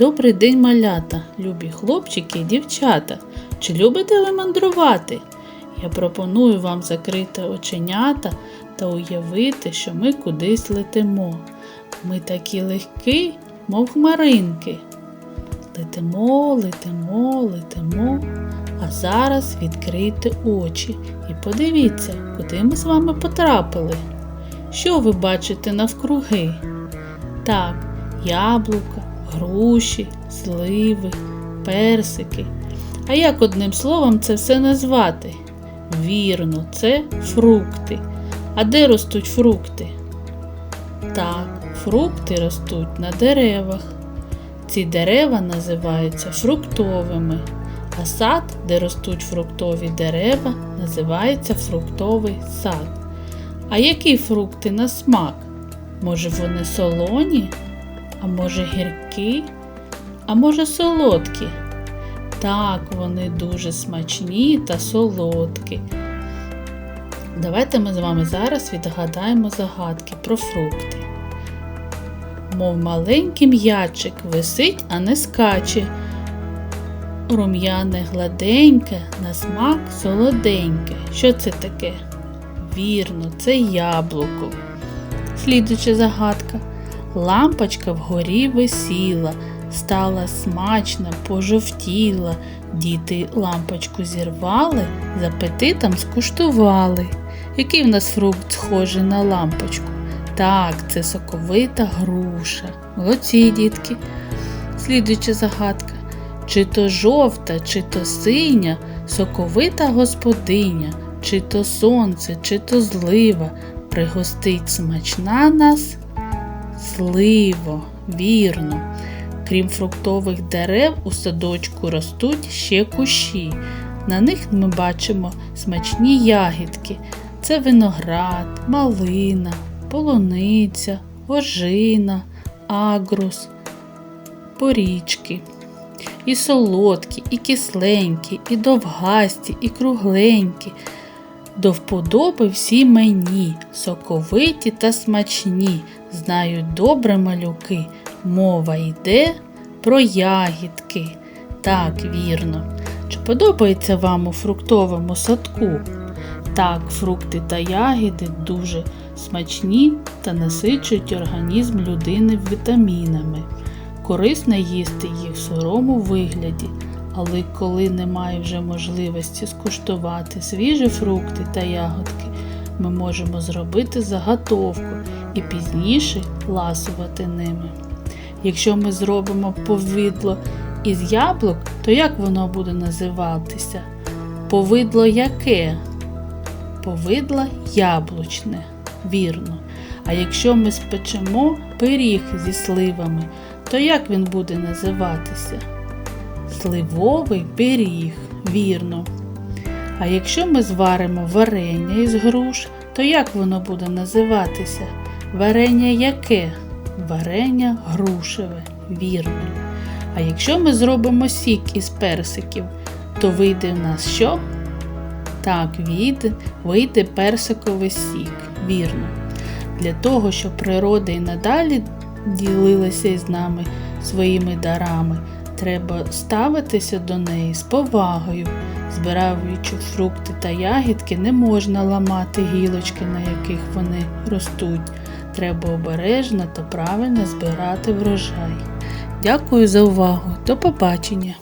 Добрий день, малята, любі хлопчики і дівчата. Чи любите ви мандрувати? Я пропоную вам закрити оченята та уявити, що ми кудись летимо. Ми такі легкі, мов хмаринки. Летимо, летимо, летимо. А зараз відкрийте очі і подивіться, куди ми з вами потрапили. Що ви бачите навкруги? Так, яблука, груші, сливи, персики. А як одним словом це все назвати? Вірно, це фрукти. А де ростуть фрукти? Так, фрукти ростуть на деревах. Ці дерева називаються фруктовими, а сад, де ростуть фруктові дерева, називається фруктовий сад. А які фрукти на смак? Може вони солоні? А може гіркі? А може солодкі? Так, вони дуже смачні та солодкі. Давайте ми з вами зараз відгадаємо загадки про фрукти. Мов маленький м'ячик висить, а не скаче. Рум'яне гладеньке, на смак солоденьке. Що це таке? Вірно, це яблуко. Слідуча загадка. Лампочка вгорі висіла, стала смачна, пожовтіла. Діти лампочку зірвали, з апетитом скуштували. Який в нас фрукт схожий на лампочку? Так, це соковита груша. Молодці, дітки. Слідуюча загадка. Чи то жовта, чи то синя, соковита господиня, чи то сонце, чи то злива, пригостить смачна нас сливо, вірно. Крім фруктових дерев, у садочку ростуть ще кущі. На них ми бачимо смачні ягідки. Це виноград, малина, полуниця, ожина, агрус, порічки. І солодкі, і кисленькі, і довгасті, і кругленькі. До вподоби всі мені, соковиті та смачні, знають добре малюки. Мова йде про ягідки. Так, вірно. Чи подобається вам у фруктовому садку? Так, фрукти та ягіди дуже смачні та насичують організм людини вітамінами. Корисно їсти їх в сирому вигляді, але коли немає вже можливості скуштувати свіжі фрукти та ягодки, ми можемо зробити заготовку і пізніше ласувати ними. Якщо ми зробимо повидло із яблук, то як воно буде називатися? Повидло яке? Повидло яблучне, вірно. А якщо ми спечемо пиріг зі сливами, то як він буде називатися? Сливовий пиріг, вірно. А якщо ми зваримо варення із груш, то як воно буде називатися? Варення яке? Варення грушеве, вірно. А якщо ми зробимо сік із персиків, то вийде в нас що? Так, вийде, вийде персиковий сік, вірно. Для того, щоб природа і надалі ділилася із нами своїми дарами, треба ставитися до неї з повагою. Збираючи фрукти та ягідки, не можна ламати гілочки, на яких вони ростуть. Треба обережно та правильно збирати врожай. Дякую за увагу. До побачення!